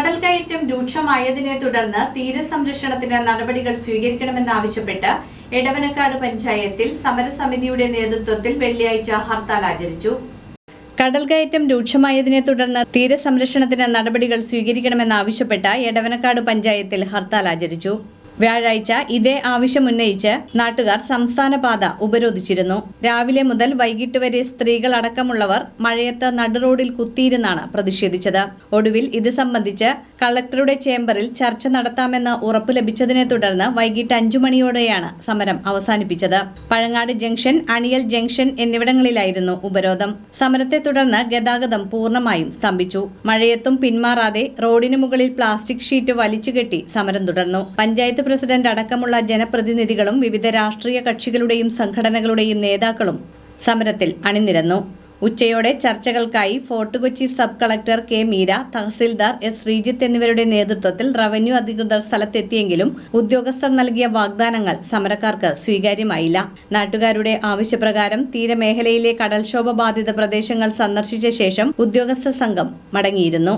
കടൽ കയറ്റം രൂക്ഷമായതിനെ തുടർന്ന് തീരസംരക്ഷണത്തിന് നടപടികൾ സ്വീകരിക്കണമെന്നാവശ്യപ്പെട്ട് എടവനക്കാട് പഞ്ചായത്തിൽ സമരസമിതിയുടെ നേതൃത്വത്തിൽ വെള്ളിയാഴ്ച ഹർത്താൽ ആചരിച്ചു. കടൽ കയറ്റം രൂക്ഷമായതിനെ തുടർന്ന് തീരസംരക്ഷണത്തിന് നടപടികൾ സ്വീകരിക്കണമെന്നാവശ്യപ്പെട്ട് എടവനക്കാട് പഞ്ചായത്തിൽ ഹർത്താൽ ആചരിച്ചു. വ്യാഴാഴ്ച ഇതേ ആവശ്യമുന്നയിച്ച് നാട്ടുകാർ സംസ്ഥാന പാത ഉപരോധിച്ചിരുന്നു. രാവിലെ മുതൽ വൈകിട്ട് വരെ സ്ത്രീകൾ അടക്കമുള്ളവർ മഴയത്ത് നടുറോഡിൽ കുത്തിയിരുന്നാണ് പ്രതിഷേധിച്ചത്. ഒടുവിൽ ഇത് സംബന്ധിച്ച് കളക്ടറുടെ ചേംബറിൽ ചർച്ച നടത്താമെന്ന് ഉറപ്പ് ലഭിച്ചതിനെ തുടർന്ന് വൈകിട്ട് അഞ്ചു മണിയോടെയാണ് സമരം അവസാനിപ്പിച്ചത്. പഴങ്ങാട് ജംഗ്ഷൻ അണിയൽ ജംഗ്ഷൻ എന്നിവിടങ്ങളിലായിരുന്നു ഉപരോധം. സമരത്തെ തുടർന്ന് ഗതാഗതം പൂർണമായും സ്തംഭിച്ചു. മഴയത്തും പിന്മാറാതെ റോഡിന് മുകളിൽ പ്ലാസ്റ്റിക് ഷീറ്റ് വലിച്ചുകെട്ടി സമരം തുടർന്നു. പഞ്ചായത്ത് പ്രസിഡന്റ് അടക്കമുള്ള ജനപ്രതിനിധികളും വിവിധ രാഷ്ട്രീയ കക്ഷികളുടെയും സംഘടനകളുടെയും നേതാക്കളും സമരത്തിൽ അണിനിരന്നു. ഉച്ചയോടെ ചർച്ചകൾക്കായി Fort Kochi sub collector K Meera tahsildar S Sreejith എന്നിവരുടെ നേതൃത്വത്തിൽ റവന്യൂ അധികൃതർ സ്ഥലത്തെത്തിയെങ്കിലും ഉദ്യോഗസ്ഥർ നൽകിയ വാഗ്ദാനങ്ങൾ സമരക്കാർക്ക് സ്വീകാര്യമായില്ല. നാട്ടുകാരുടെ ആവശ്യപ്രകാരം തീരമേഖലയിലെ കടൽക്ഷോഭ ബാധിത പ്രദേശങ്ങൾ സന്ദർശിച്ച ശേഷം ഉദ്യോഗസ്ഥ സംഘം മടങ്ങിയിരുന്നു.